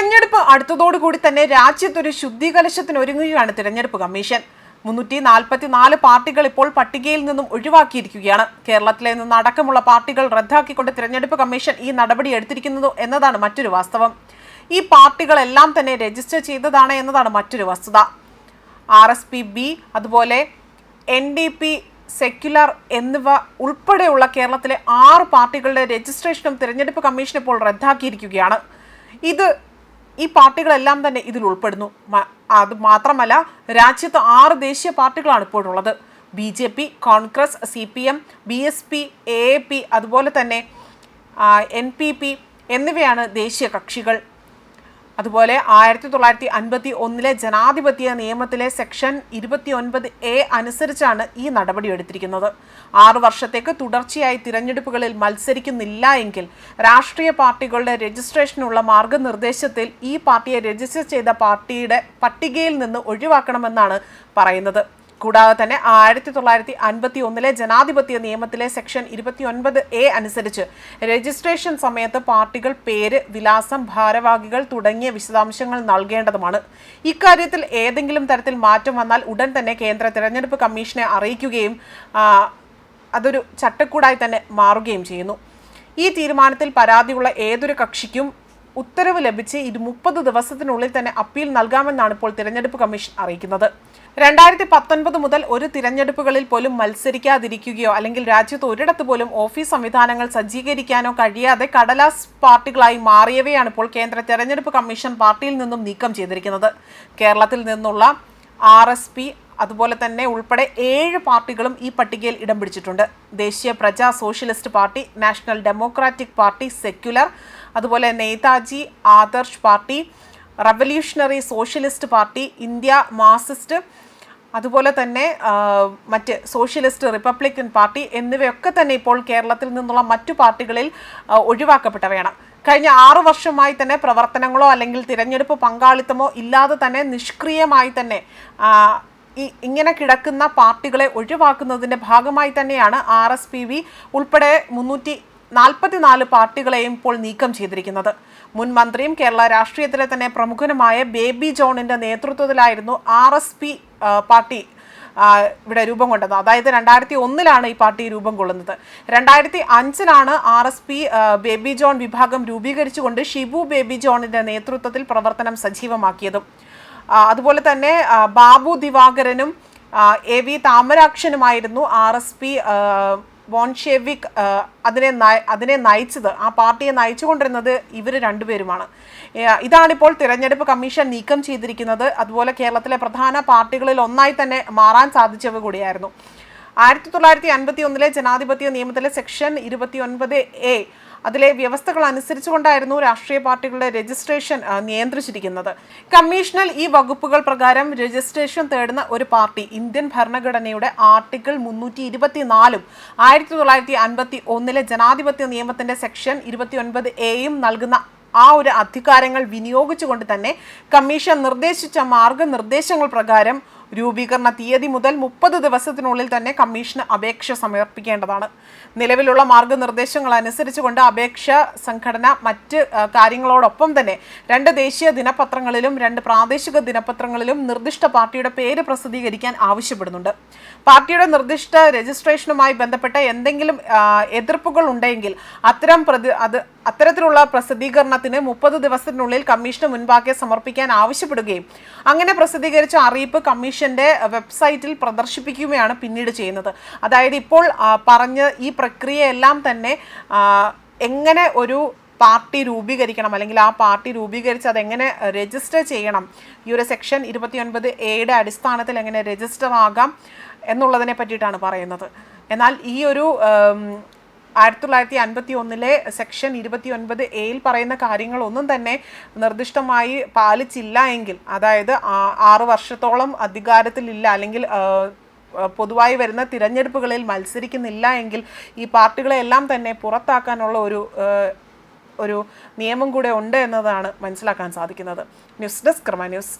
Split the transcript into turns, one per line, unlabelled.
തിരഞ്ഞെടുപ്പ് അടുത്തതോടുകൂടി തന്നെ രാജ്യത്തൊരു ശുദ്ധീകലശത്തിന് ഒരുങ്ങുകയാണ് തിരഞ്ഞെടുപ്പ് കമ്മീഷൻ. മുന്നൂറ്റി നാൽപ്പത്തി നാല് പാർട്ടികൾ ഇപ്പോൾ പട്ടികയിൽ നിന്നും ഒഴിവാക്കിയിരിക്കുകയാണ്. കേരളത്തിലെ നിന്ന് അടക്കമുള്ള പാർട്ടികൾ റദ്ദാക്കിക്കൊണ്ട് തിരഞ്ഞെടുപ്പ് കമ്മീഷൻ ഈ നടപടി എടുത്തിരിക്കുന്നത് എന്നതാണ് മറ്റൊരു വാസ്തവം. ഈ പാർട്ടികളെല്ലാം തന്നെ രജിസ്റ്റർ ചെയ്തതാണ് എന്നതാണ് മറ്റൊരു വസ്തുത. ആർ എസ് പി ബി അതുപോലെ എൻ ഡി പി സെക്യുലർ എന്നിവ ഉൾപ്പെടെയുള്ള കേരളത്തിലെ ആറ് പാർട്ടികളുടെ രജിസ്ട്രേഷനും തിരഞ്ഞെടുപ്പ് കമ്മീഷൻ ഇപ്പോൾ റദ്ദാക്കിയിരിക്കുകയാണ്. ഇത് ഈ പാർട്ടികളെല്ലാം തന്നെ ഇതിൽ ഉൾപ്പെടുന്നു. അത് മാത്രമല്ല രാജ്യത്ത് ആറ് ദേശീയ പാർട്ടികളാണ് ഇപ്പോഴുള്ളത്. B J P Congress C P M B S P A P അതുപോലെ തന്നെ എൻ പി പി എന്നിവയാണ് ദേശീയ കക്ഷികൾ. അതുപോലെ ആയിരത്തി തൊള്ളായിരത്തി അൻപത്തി ഒന്നിലെ ജനാധിപത്യ നിയമത്തിലെ സെക്ഷൻ ഇരുപത്തി ഒൻപത് എ അനുസരിച്ചാണ് ഈ നടപടി എടുത്തിരിക്കുന്നത്. ആറു വർഷത്തേക്ക് തുടർച്ചയായി തിരഞ്ഞെടുപ്പുകളിൽ മത്സരിക്കുന്നില്ല എങ്കിൽ രാഷ്ട്രീയ പാർട്ടികളുടെ രജിസ്ട്രേഷനുള്ള മാർഗനിർദ്ദേശത്തിൽ ഈ പാർട്ടിയെ രജിസ്റ്റർ ചെയ്ത പാർട്ടിയുടെ പട്ടികയിൽ നിന്ന് ഒഴിവാക്കണമെന്നാണ് പറയുന്നത്. കൂടാതെ തന്നെ ആയിരത്തി തൊള്ളായിരത്തി അൻപത്തി ഒന്നിലെ ജനാധിപത്യ നിയമത്തിലെ സെക്ഷൻ ഇരുപത്തി ഒൻപത് എ അനുസരിച്ച് രജിസ്ട്രേഷൻ സമയത്ത് പാർട്ടികൾ പേര് വിലാസം ഭാരവാഹികൾ തുടങ്ങിയ വിശദാംശങ്ങൾ നൽകേണ്ടതുമാണ്. ഇക്കാര്യത്തിൽ ഏതെങ്കിലും തരത്തിൽ മാറ്റം വന്നാൽ ഉടൻ തന്നെ കേന്ദ്ര തിരഞ്ഞെടുപ്പ് കമ്മീഷനെ അറിയിക്കുകയും അതൊരു ചട്ടക്കൂടായി തന്നെ മാറുകയും ചെയ്യുന്നു. ഈ തീരുമാനത്തിൽ പരാതിയുള്ള ഏതൊരു കക്ഷിക്കും ഉത്തരവ് ലഭിച്ച് ഇത് മുപ്പത് ദിവസത്തിനുള്ളിൽ തന്നെ അപ്പീൽ നൽകാമെന്നാണ് ഇപ്പോൾ തിരഞ്ഞെടുപ്പ് കമ്മീഷൻ അറിയിക്കുന്നത്. രണ്ടായിരത്തി പത്തൊൻപത് മുതൽ ഒരു തിരഞ്ഞെടുപ്പുകളിൽ പോലും മത്സരിക്കാതിരിക്കുകയോ അല്ലെങ്കിൽ രാജ്യത്ത് ഒരിടത്ത് പോലും ഓഫീസ് സംവിധാനങ്ങൾ സജ്ജീകരിക്കാനോ കഴിയാതെ കടലാസ് പാർട്ടികളായി മാറിയവയാണ് ഇപ്പോൾ കേന്ദ്ര തെരഞ്ഞെടുപ്പ് കമ്മീഷൻ പാർട്ടിയിൽ നിന്നും നീക്കം ചെയ്തിരിക്കുന്നത്. കേരളത്തിൽ നിന്നുള്ള ആർ എസ് പി അതുപോലെ തന്നെ ഉൾപ്പെടെ ഏഴ് പാർട്ടികളും ഈ പട്ടികയിൽ ഇടം പിടിച്ചിട്ടുണ്ട്. ദേശീയ Praja socialist party national democratic party secular അതുപോലെ Netaji Adarsh party revolutionary socialist party India Marxist അതുപോലെ തന്നെ മറ്റ് സോഷ്യലിസ്റ്റ് റിപ്പബ്ലിക്കൻ പാർട്ടി എന്നിവയൊക്കെ തന്നെ ഇപ്പോൾ കേരളത്തിൽ നിന്നുള്ള മറ്റു പാർട്ടികളിൽ ഒഴിവാക്കപ്പെട്ടവയാണ്. കഴിഞ്ഞ ആറു വർഷമായി തന്നെ പ്രവർത്തനങ്ങളോ അല്ലെങ്കിൽ തിരഞ്ഞെടുപ്പ് പങ്കാളിത്തമോ ഇല്ലാതെ തന്നെ നിഷ്ക്രിയമായി തന്നെ ഈ ഇങ്ങനെ കിടക്കുന്ന പാർട്ടികളെ ഒഴിവാക്കുന്നതിന്റെ ഭാഗമായി തന്നെയാണ് ആർ എസ് പി വി ഉൾപ്പെടെ മുന്നൂറ്റി നാൽപ്പത്തിനാല് പാർട്ടികളെയും ഇപ്പോൾ നീക്കം ചെയ്തിരിക്കുന്നത്. മുൻ മന്ത്രിയും കേരള രാഷ്ട്രീയത്തിലെ തന്നെ പ്രമുഖനുമായ ബേബി ജോണിന്റെ നേതൃത്വത്തിലായിരുന്നു ആർ എസ് പി പാർട്ടി ഇവിടെ രൂപം കൊണ്ടത്. അതായത് രണ്ടായിരത്തി ഒന്നിലാണ് ഈ പാർട്ടി രൂപം കൊള്ളുന്നത്. രണ്ടായിരത്തി അഞ്ചിലാണ് R S P Baby John വിഭാഗം രൂപീകരിച്ചുകൊണ്ട് ഷിബു ബേബി ജോണിന്റെ നേതൃത്വത്തിൽ പ്രവർത്തനം സജീവമാക്കിയതും. അതുപോലെ തന്നെ ബാബു ദിവാകരനും എ വി താമരാക്ഷനുമായിരുന്നു ആർ എസ് പി ബോൺഷെവിക് ഷേവിക് അതിനെ അതിനെ നയിച്ചത് ആ പാർട്ടിയെ നയിച്ചുകൊണ്ടിരുന്നത് ഇവർ രണ്ടുപേരുമാണ്. ഇതാണിപ്പോൾ തിരഞ്ഞെടുപ്പ് കമ്മീഷൻ നീക്കം ചെയ്തിരിക്കുന്നത്. അതുപോലെ കേരളത്തിലെ പ്രധാന പാർട്ടികളിൽ ഒന്നായി തന്നെ മാറാൻ സാധിച്ചവ കൂടിയായിരുന്നു. ആയിരത്തി തൊള്ളായിരത്തി അൻപത്തി ഒന്നിലെ ജനാധിപത്യ നിയമത്തിലെ സെക്ഷൻ ഇരുപത്തി ഒൻപത് എ അതിലെ വ്യവസ്ഥകൾ അനുസരിച്ചുകൊണ്ടായിരുന്നു രാഷ്ട്രീയ പാർട്ടികളുടെ രജിസ്ട്രേഷൻ നിയന്ത്രിച്ചിരിക്കുന്നത്. കമ്മീഷണൽ ഈ വകുപ്പുകൾ പ്രകാരം രജിസ്ട്രേഷൻ തേടുന്ന ഒരു പാർട്ടി ഇന്ത്യൻ ഭരണഘടനയുടെ ആർട്ടിക്കിൾ മുന്നൂറ്റി ഇരുപത്തിനാലും ആയിരത്തി തൊള്ളായിരത്തി അൻപത്തി ഒന്നിലെ ജനാധിപത്യ നിയമത്തിന്റെ സെക്ഷൻ ഇരുപത്തി ഒൻപത് എയും നൽകുന്ന ആ ഒരു അധികാരങ്ങൾ വിനിയോഗിച്ചുകൊണ്ട് തന്നെ കമ്മീഷൻ നിർദ്ദേശിച്ച മാർഗനിർദ്ദേശങ്ങൾ പ്രകാരം രൂപീകരണ തീയതി മുതൽ മുപ്പത് ദിവസത്തിനുള്ളിൽ തന്നെ കമ്മീഷന് അപേക്ഷ സമർപ്പിക്കേണ്ടതാണ്. നിലവിലുള്ള മാർഗനിർദ്ദേശങ്ങൾ അനുസരിച്ചുകൊണ്ട് അപേക്ഷ സംഘടന മറ്റ് കാര്യങ്ങളോടൊപ്പം തന്നെ രണ്ട് ദേശീയ ദിനപത്രങ്ങളിലും രണ്ട് പ്രാദേശിക ദിനപത്രങ്ങളിലും നിർദ്ദിഷ്ട പാർട്ടിയുടെ പേര് പ്രസിദ്ധീകരിക്കാൻ ആവശ്യപ്പെടുന്നുണ്ട്. പാർട്ടിയുടെ നിർദ്ദിഷ്ട രജിസ്ട്രേഷനുമായി ബന്ധപ്പെട്ട എന്തെങ്കിലും എതിർപ്പുകൾ ഉണ്ടെങ്കിൽ അത്തരം പ്രതി അത് അത്തരത്തിലുള്ള പ്രസിദ്ധീകരണത്തിന് മുപ്പത് ദിവസത്തിനുള്ളിൽ കമ്മീഷന് മുൻപാകെ സമർപ്പിക്കാൻ ആവശ്യപ്പെടുകയും അങ്ങനെ പ്രസിദ്ധീകരിച്ച അറിയിപ്പ് കമ്മീഷന്റെ വെബ്സൈറ്റിൽ പ്രദർശിപ്പിക്കുകയാണ് പിന്നീട് ചെയ്യുന്നത്. അതായത് ഇപ്പോൾ പറഞ്ഞ ഈ പ്രക്രിയയെല്ലാം തന്നെ എങ്ങനെ ഒരു പാർട്ടി രൂപീകരിക്കണം അല്ലെങ്കിൽ ആ പാർട്ടി രൂപീകരിച്ച് അതെങ്ങനെ രജിസ്റ്റർ ചെയ്യണം ഈ ഒരു സെക്ഷൻ ഇരുപത്തിയൊൻപത് എയുടെ അടിസ്ഥാനത്തിൽ എങ്ങനെ രജിസ്റ്റർ ആകാം എന്നുള്ളതിനെ പറ്റിയിട്ടാണ് പറയുന്നത്. എന്നാൽ ഈ ഒരു ആയിരത്തി തൊള്ളായിരത്തി അൻപത്തി ഒന്നിലെ സെക്ഷൻ ഇരുപത്തി ഒൻപത് എയിൽ പറയുന്ന കാര്യങ്ങളൊന്നും തന്നെ നിർദ്ദിഷ്ടമായി പാലിച്ചില്ല എങ്കിൽ അതായത് ആറു വർഷത്തോളം അധികാരത്തിലില്ല അല്ലെങ്കിൽ പൊതുവായി വരുന്ന തിരഞ്ഞെടുപ്പുകളിൽ മത്സരിക്കുന്നില്ല എങ്കിൽ ഈ പാർട്ടികളെല്ലാം തന്നെ പുറത്താക്കാനുള്ള ഒരു ഒരു നിയമം കൂടെ ഉണ്ട് എന്നതാണ് മനസ്സിലാക്കാൻ സാധിക്കുന്നത്. ന്യൂസ് ഡെസ്ക് ക്രമ ന്യൂസ്.